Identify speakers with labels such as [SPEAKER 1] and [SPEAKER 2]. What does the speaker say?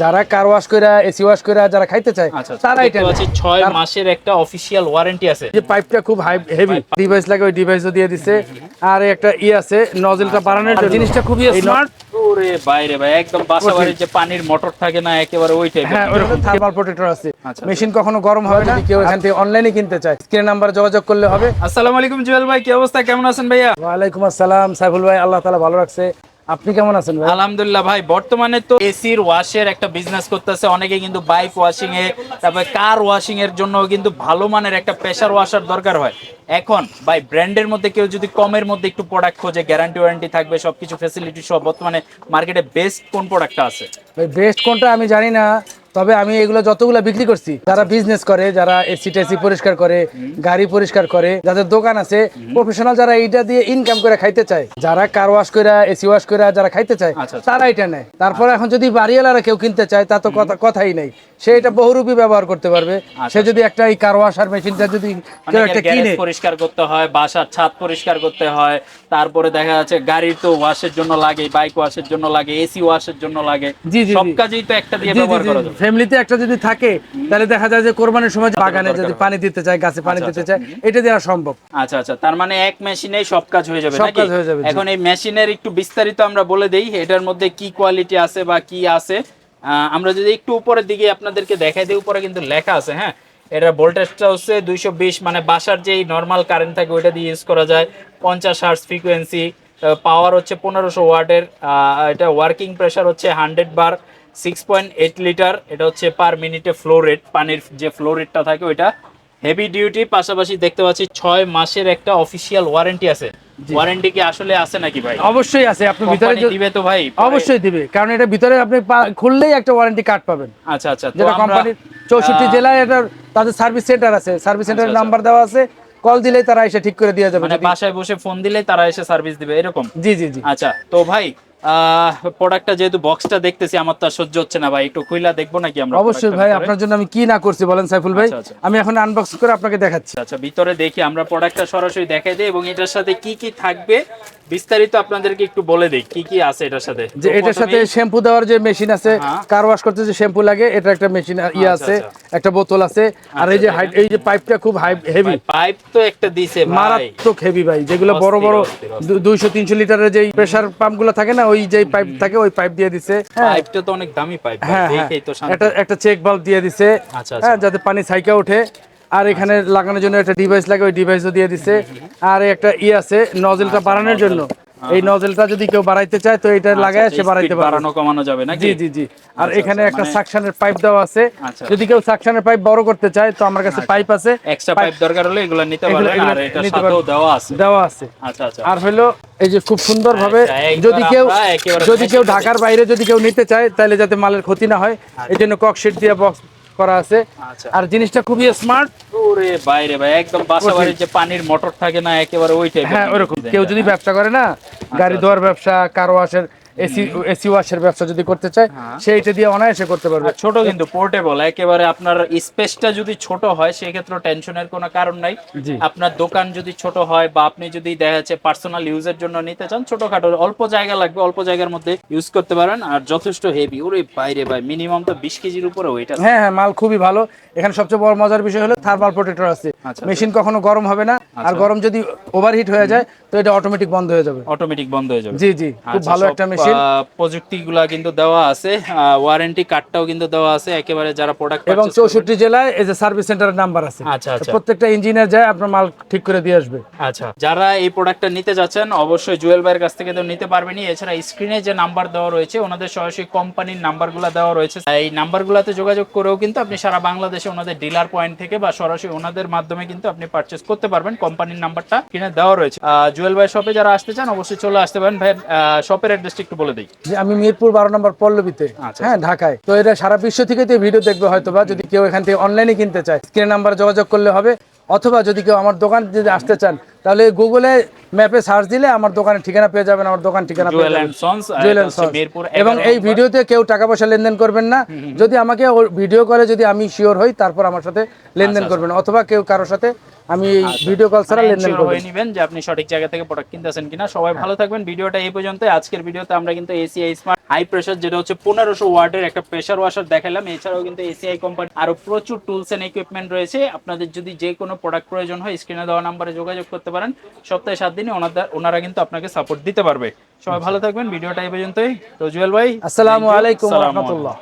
[SPEAKER 1] যারা car wash করে AC wash করে যারা খাইতে চায়
[SPEAKER 2] আচ্ছা
[SPEAKER 1] তারা এটা
[SPEAKER 2] দেখতে পাচ্ছি
[SPEAKER 1] নেয়।
[SPEAKER 2] ছয়
[SPEAKER 1] তার-
[SPEAKER 2] মাসের একটা অফিসিয়াল ওয়ারেন্টি আছে।
[SPEAKER 1] যে পাইপটা খুব হাই হেভি ডিভাইস লাগে ওই ডিভাইসও দিয়ে দিছে। আর একটা ই আছে নজলটা বাড়ানোর জন্য। জিনিসটা খুবই স্মার্ট
[SPEAKER 2] ওরে বাইরে ভাই একদম বাসা বাড়ির যে পানির মোটর থাকে না একেবারে ওই টাইপের
[SPEAKER 1] হ্যাঁ ওরকম থার্মাল প্রোটেক্টর আছে।
[SPEAKER 2] আচ্ছা।
[SPEAKER 1] মেশিন কখনো গরম হবে না। কেউ এখান থেকে অনলাইনে কিনতে চায় স্ক্রিন নাম্বার যোগাযোগ করলে হবে।
[SPEAKER 2] আসসালামু আলাইকুম জুয়েল ভাই কি অবস্থা? কেমন আছেন ভাইয়া?
[SPEAKER 1] ওয়া আলাইকুম আসসালাম সাইফুল ভাই আল্লাহ তাআলা ভালো রাখছে। আপনি কেমন আছেন
[SPEAKER 2] আলহামদুলিল্লাহ ভাই, বর্তমানে তো এসির ওয়াশের একটা বিজনেস করতেছে। অনেকে কিন্তু বাইক ওয়াশিং এ তারপরে কার ওয়াশিং এর জন্য কিন্তু ভালো মানের একটা প্রেশার ওয়াশার দরকার হয়। এখন ভাই ব্র্যান্ডের মধ্যে কেউ যদি কমের মধ্যে একটু প্রোডাক্ট খোঁজে গ্যারান্টি ওয়ারেন্টি থাকবে সবকিছু ফ্যাসিলিটি সব বর্তমানে মার্কেটে বেস্ট কোন প্রোডাক্টটা আছে?
[SPEAKER 1] ভাই বেস্ট কোনটা আমি জানি না তবে আমি এগুলো যতগুলো বিক্রি করছি যারা বিজনেস করে যারা এসি টেসি পরিষ্কার করে গাড়ি পরিষ্কার করে যাদের দোকান আছে প্রফেশনাল যারা এইটা দিয়ে ইনকাম করে খাইতে চায় যারা কার ওয়াশ করে এসি ওয়াশ করে যারা খাইতে চায়
[SPEAKER 2] আচ্ছা, আচ্ছা।
[SPEAKER 1] তারা এটা নেয়। তারপর এখন যদি বাড়িওয়ালারা কেউ কিনতে চায় তা তো কথা কথাই নেই। সে এটা বহুরূপী ব্যবহার করতে পারবে। সে যদি একটা এই কার ওয়াশ আর মেশিনটা যদি কেউ একটা কিনে
[SPEAKER 2] পরিষ্কার করতে হয় বাসার ছাদ পরিষ্কার করতে হয় তারপরে দেখা যাচ্ছে গাড়ির তো ওয়াশের জন্য লাগে বাইক ওয়াশের জন্য লাগে এসি ওয়াশের জন্য লাগে। সব কাজেই তো একটা দিয়ে ব্যবহার করা যায়।
[SPEAKER 1] ফ্যামিলিতে একটা যদি থাকে তাহলে দেখা যায় যে কোরবানির সময় বাগানে যদি পানি দিতে চায় গাছে পানি দিতে চায় এটা দেওয়া সম্ভব।
[SPEAKER 2] আচ্ছা আচ্ছা। তার মানে এক মেশিনেই সব কাজ হয়ে যাবে
[SPEAKER 1] সব
[SPEAKER 2] নাকি?
[SPEAKER 1] কাজ হয়ে যাবে,
[SPEAKER 2] এখন এই মেশিনের একটু বিস্তারিত আমরা বলে দেই এটার মধ্যে কি কোয়ালিটি আছে বা কি আছে। আহ, আমরা যদি একটু উপরের দিকে আপনাদেরকে দেখাই দিই উপরে কিন্তু লেখা আছে হ্যাঁ? এটা ভোল্টেজটা হচ্ছে দুইশো বিশ মানে বাসার যেই নর্মাল কারেন্ট থাকে ওইটা দিয়ে ইউজ করা যায়। পঞ্চাশ হার্স ফ্রিকোয়েন্সি পাওয়ার হচ্ছে পনেরোশো ওয়াটের এটা ওয়ার্কিং প্রেশার হচ্ছে hundred bar six point eight litre এটা হচ্ছে পার মিনিটে ফ্লো রেট পানির যে ফ্লো রেটটা থাকে ওইটা। হেভি ডিউটি পাশাপাশি দেখতে পাচ্ছি ছয় মাসের একটা অফিসিয়াল ওয়ারেন্টি আছে। ওয়ারেন্টি কি আসলে আছে নাকি ভাই?
[SPEAKER 1] অবশ্যই আছে আপনি ভিতরে
[SPEAKER 2] দিবে তো ভাই
[SPEAKER 1] অবশ্যই দিবে কারণ এটা ভিতরে আপনি খুললেই একটা ওয়ারেন্টি কার্ড পাবেন।
[SPEAKER 2] আচ্ছা আচ্ছা
[SPEAKER 1] যেটা কোম্পানির চৌষট্টি জেলায় এটা তাদের সার্ভিস সেন্টার আছে। সার্ভিস সেন্টারের। নাম্বার দেওয়া আছে। কল দিলেই তারা এসে ঠিক করে দিয়ে যাবে
[SPEAKER 2] মানে বাসায় বসে ফোন দিলে তারা এসে সার্ভিস দিবে এরকম?
[SPEAKER 1] জি জি জি।
[SPEAKER 2] আচ্ছা তো ভাই প্রোডাক্টটা যেহেতু বক্সটা দেখতেছি আমার তো আর সহ্য হচ্ছে না ভাই একটু খুইলা দেখব নাকি আমরা
[SPEAKER 1] অবশ্যই ভাই আপনার জন্য আমি কি না করছি বলেন সাইফুল ভাই?
[SPEAKER 2] আচ্ছা, আচ্ছা।
[SPEAKER 1] আমি এখন আনবক্স করে আপনাকে দেখাচ্ছি।
[SPEAKER 2] আচ্ছা ভিতরে দেখি আমরা প্রোডাক্টটা সরাসরি দেখাই দিই এবং এটার সাথে কি কি থাকবে বিস্তারিত আপনাদেরকে একটু বলে দেই কি কি আছে এটার সাথে?
[SPEAKER 1] যে এটার সাথে শ্যাম্পু দেওয়ার যে মেশিন আছে
[SPEAKER 2] হ্যাঁ।
[SPEAKER 1] কার ওয়াশ করতে যে শ্যাম্পু লাগে এটা একটা মেশিন ইয়ে
[SPEAKER 2] আচ্ছা,
[SPEAKER 1] আছে
[SPEAKER 2] আচ্ছা।
[SPEAKER 1] একটা বোতল আছে। আর এই যে এই যে পাইপটা খুব হেভি
[SPEAKER 2] পাইপ তো একটা দিছে ভাই।
[SPEAKER 1] মারাত্মক হেভি ভাই যেগুলো বড় বড়
[SPEAKER 2] অস্থির, অস্থির।
[SPEAKER 1] দুইশো তিনশো লিটারের যে প্রেসার পাম্পগুলো থাকে না ওই যে পাইপ থাকে ওই পাইপ দিয়ে দিছে হ্যাঁ।
[SPEAKER 2] পাইপটা তো অনেক দামি পাইপ
[SPEAKER 1] হ্যাঁ হ্যাঁ।
[SPEAKER 2] দেখেই তো
[SPEAKER 1] একটা একটা চেক বাল্ব দিয়ে দিছে
[SPEAKER 2] আচ্ছা,
[SPEAKER 1] হ্যাঁ যাতে পানি ছাইকা ওঠে। আর এখানে লাগানোর জন্য একটা ডিভাইস লাগে ওই ডিভাইসও দিয়ে দিছে। আর একটা ই আছে নজলটা
[SPEAKER 2] আচ্ছা,
[SPEAKER 1] বাড়ানোর জন্য। এই নজলটা যদি কেউ বাড়াইতে চায় তো এটা লাগায় সে বাড়াইতে পারে
[SPEAKER 2] বাড়ানো কমানো যাবে নাকি?
[SPEAKER 1] জি জি জি। আর
[SPEAKER 2] আচ্ছা,
[SPEAKER 1] এখানে
[SPEAKER 2] আচ্ছা,
[SPEAKER 1] একটা
[SPEAKER 2] মানে-
[SPEAKER 1] সাকশনের পাইপ দেওয়া আছে।
[SPEAKER 2] আচ্ছা।
[SPEAKER 1] যদি কেউ সাকশনের পাইপ বড় করতে চায় তো আমার কাছে পাইপ আছে।
[SPEAKER 2] এক্সট্রা পাইপ দরকার হলে এগুলো নিতে
[SPEAKER 1] এগুলো
[SPEAKER 2] আর এটা সাথেও। দেওয়া আছে।
[SPEAKER 1] দেওয়া আছে।
[SPEAKER 2] আচ্ছা আচ্ছা।
[SPEAKER 1] আর হলো এই যে খুব সুন্দর ভাবে
[SPEAKER 2] আচ্ছা,
[SPEAKER 1] যদি কেউ যদি কেউ ঢাকার বাইরে যদি কেউ নিতে চায় তাহলে যাতে মালের ক্ষতি না হয় এই জন্য ককশিট দিয়ে বক্স করা আছে।
[SPEAKER 2] আচ্ছা।
[SPEAKER 1] আর জিনিসটা খুবই স্মার্ট
[SPEAKER 2] ওরে বাইরে ভাই একদম বাসা বাড়ির যে পানির মোটর থাকে না একেবারে ওই টাইপের
[SPEAKER 1] হ্যাঁ ওরকম। কেউ যদি ব্যবসা করে না গাড়ি
[SPEAKER 2] আচ্ছা।
[SPEAKER 1] ধোয়ার ব্যবসা কারও ওয়াশের এসি এসি ওয়াশের ব্যবসা যদি করতে চায়
[SPEAKER 2] হ্যাঁ।
[SPEAKER 1] সে এটা দিয়ে অনায়াসে করতে পারবে।
[SPEAKER 2] ছোট কিন্তু পোর্টেবল একেবারে আপনার স্পেসটা যদি ছোট হয় সেক্ষেত্রে টেনশনের কোনো কারণ নাই। আপনার দোকান যদি ছোট হয় বা আপনি যদি দেখা যাচ্ছে পার্সোনাল ইউজের জন্য নিতে চান ছোটখাটো অল্প জায়গা লাগবে অল্প জায়গার মধ্যে ইউজ করতে পারেন। আর যথেষ্ট হেভি ওরে বাইরে ভাই মিনিমাম তো বিশ কেজির উপরে ওইট
[SPEAKER 1] হ্যাঁ হ্যাঁ মাল খুবই ভালো। এখানে সবচেয়ে বড় মজার বিষয় হলো থার্মাল প্রোটেক্টর আছে।
[SPEAKER 2] আচ্ছা।
[SPEAKER 1] মেশিন কখনো গরম হবে না আর গরম যদি ওভারহিট হয়ে যায় তো এটা অটোমেটিক বন্ধ হয়ে যাবে।
[SPEAKER 2] অটোমেটিক বন্ধ হয়ে যাবে।
[SPEAKER 1] জি জি খুব
[SPEAKER 2] আচ্ছা,
[SPEAKER 1] ভালো একটা মেশিন
[SPEAKER 2] প্রযুক্তিগুলা কিন্তু দেওয়া আছে ওয়ারেন্টি কার্ডটাও কিন্তু দেওয়া আছে একেবারে যারা প্রোডাক্ট
[SPEAKER 1] এবং চৌষট্টি জেলায় এই যে সার্ভিস সেন্টারের নাম্বার আছে।
[SPEAKER 2] আচ্ছা আচ্ছা।
[SPEAKER 1] প্রত্যেকটা ইঞ্জিনিয়ার যায় আপনার মাল ঠিক করে দিয়ে আসবে।
[SPEAKER 2] আচ্ছা যারা এই প্রোডাক্টটা নিতে যাচ্ছেন অবশ্যই জুয়েল ভাইয়ের কাছ থেকে তো নিতে পারবেনই। এছাড়া স্ক্রিনে যে নাম্বার দেওয়া রয়েছে ওনাদের সরাসরি কোম্পানির নাম্বারগুলো দেওয়া রয়েছে। এই নাম্বারগুলোতে যোগাযোগ করেও কিন্তু আপনি সারা বাংলাদেশে ওনাদের ডিলার পয়েন্ট থেকে বা সরাসরি ওনাদের মাধ্যমে কিন্তু আপনি পারচেস করতে পারবেন। কোম্পানির নাম্বারটা কিনে দেওয়া রয়েছে। জুয়েল ভাই শপে যারা আসতে চান অবশ্যই চলে আসতে পারেন। ভাই শপের অ্যাড্রেসটা একটু বলে দিই।
[SPEAKER 1] যে আমি মিরপুর বারো নম্বর পল্লবীতে
[SPEAKER 2] আচ্ছা।
[SPEAKER 1] হ্যাঁ ঢাকায়। তো এটা সারা বিশ্ব থেকে তো ভিডিও দেখবে হয়তো বা যদি কেউ এখান থেকে অনলাইনে কিনতে চায়। স্ক্রিন নাম্বার যোগাযোগ করলে হবে অথবা যদি কেউ আমার দোকান যদি আসতে চান তাহলে গুগলে ম্যাপে সার্চ দিলে আমার দোকানের ঠিকানা পেয়ে যাবেন আমার দোকান ঠিকানা পেয়ে যাবেন। এবং এই। ভিডিওতে কেউ টাকা পয়সা লেনদেন করবেন না। যদি আমাকে ভিডিও করে যদি আমি শিওর হই তারপর আমার সাথে লেনদেন
[SPEAKER 2] আচ্ছা,
[SPEAKER 1] করবেন। অথবা কেউ কারোর সাথে আমি ভিডিও কল ছাড়া লেনদেন
[SPEAKER 2] Ensure
[SPEAKER 1] করব।
[SPEAKER 2] নেবেন যে আপনি সঠিক জায়গা থেকে প্রোডাক্ট কিনতেছেন কিনা। সবাই ভালো থাকবেন। ভিডিওটা এই পর্যন্ত আজকের ভিডিওতে আমরা কিন্তু এসিআই স্মার্ট হাই প্রেসার যেটা হচ্ছে পনেরোশো ওয়াটের একটা প্রেসার ওয়াশার দেখালাম। এছাড়াও কিন্তু এসিআই কোম্পানি আরও প্রচুর টুলস এন্ড ইকুইপমেন্ট রয়েছে। আপনাদের যদি যে কোনো প্রোডাক্ট প্রয়োজন হয় স্ক্রিনে দেওয়া নাম্বারে যোগাযোগ করতে পারেন। সপ্তাহে সাত দিনে ওনাদের ওনারা কিন্তু আপনাকে সাপোর্ট দিতে পারবে। সবাই ভালো থাকবেন। ভিডিওটা এই পর্যন্তই। তো জুয়েল ভাই
[SPEAKER 1] আসসালামু আলাইকুম রহমতুল্লাহ।